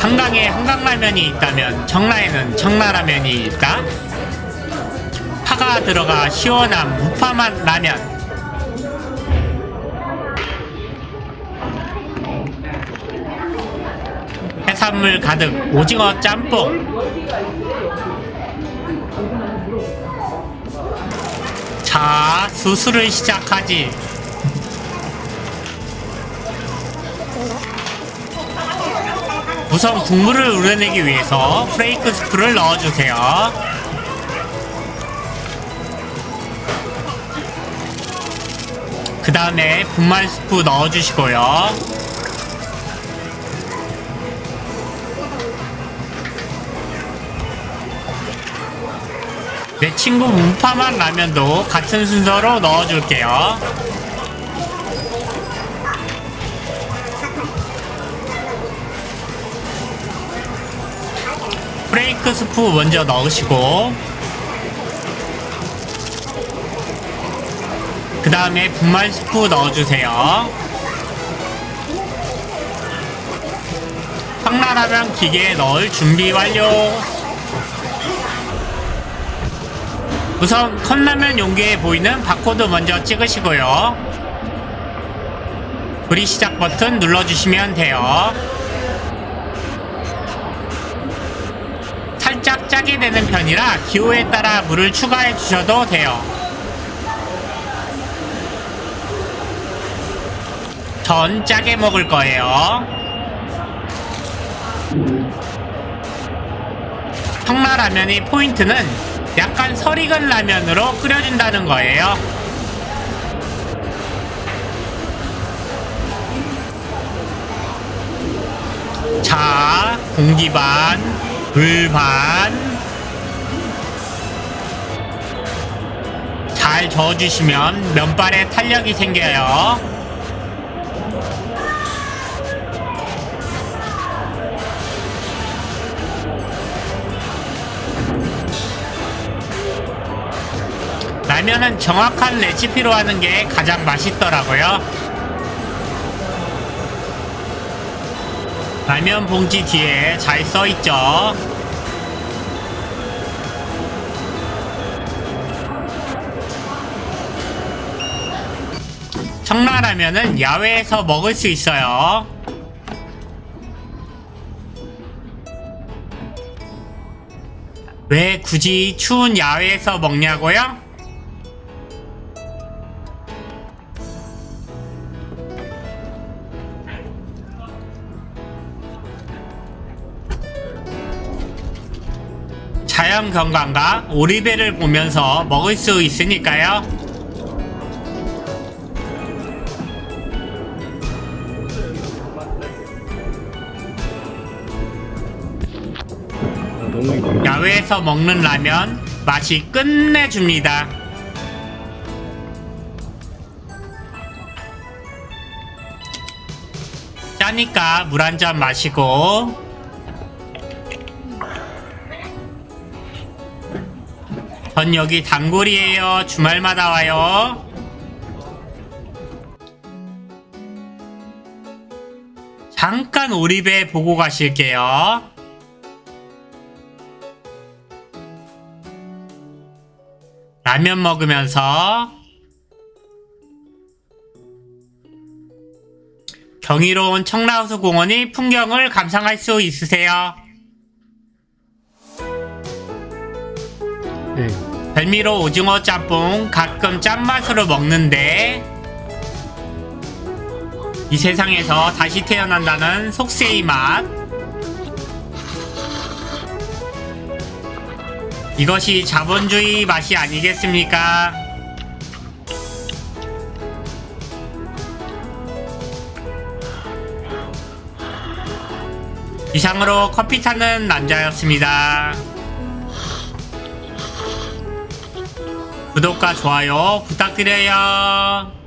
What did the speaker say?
한강에 한강라면이 있다면 청라에는 청라라면이 있다. 파가 들어가 시원한 무파맛 라면. 해산물 가득 오징어 짬뽕. 자, 수술을 시작하지. 우선 국물을 우려내기 위해서 프레이크 스프를 넣어주세요. 그 다음에 분말 스프 넣어주시고요. 내 친구 문파만 라면도 같은 순서로 넣어줄게요. 프레이크 스프 먼저 넣으시고 그 다음에 분말 스프 넣어주세요. 황라라면 기계에 넣을 준비 완료. 우선 컵라면 용기에 보이는 바코드 먼저 찍으시고요. 조리 시작 버튼 눌러주시면 돼요. 짜게 되는 편이라 기호에 따라 물을 추가해 주셔도 돼요. 전 짜게 먹을 거예요. 청라라면의 포인트는 약간 설익은 라면으로 끓여준다는 거예요. 자, 공기 반, 물 반. 잘 저어주시면 면발에 탄력이 생겨요. 라면은 정확한 레시피로 하는 게 가장 맛있더라고요. 라면 봉지 뒤에 잘 써있죠. 청라라면은 야외에서 먹을 수 있어요. 왜 굳이 추운 야외에서 먹냐고요? 자연 경관과 오리배를 보면서 먹을 수 있으니까요. 야외에서 먹는 라면 맛이 끝내줍니다. 짜니까 물 한 잔 마시고 전 여기 단골이에요. 주말마다 와요. 잠깐 오리배 보고 가실게요. 라면 먹으면서 경이로운 청라호수 공원의 풍경을 감상할 수 있으세요. 네. 별미로 오징어 짬뽕 가끔 짠맛으로 먹는데 이 세상에서 다시 태어난다는 속세의 맛 이것이 자본주의 맛이 아니겠습니까? 이상으로 커피 타는 남자였습니다. 구독과 좋아요 부탁드려요.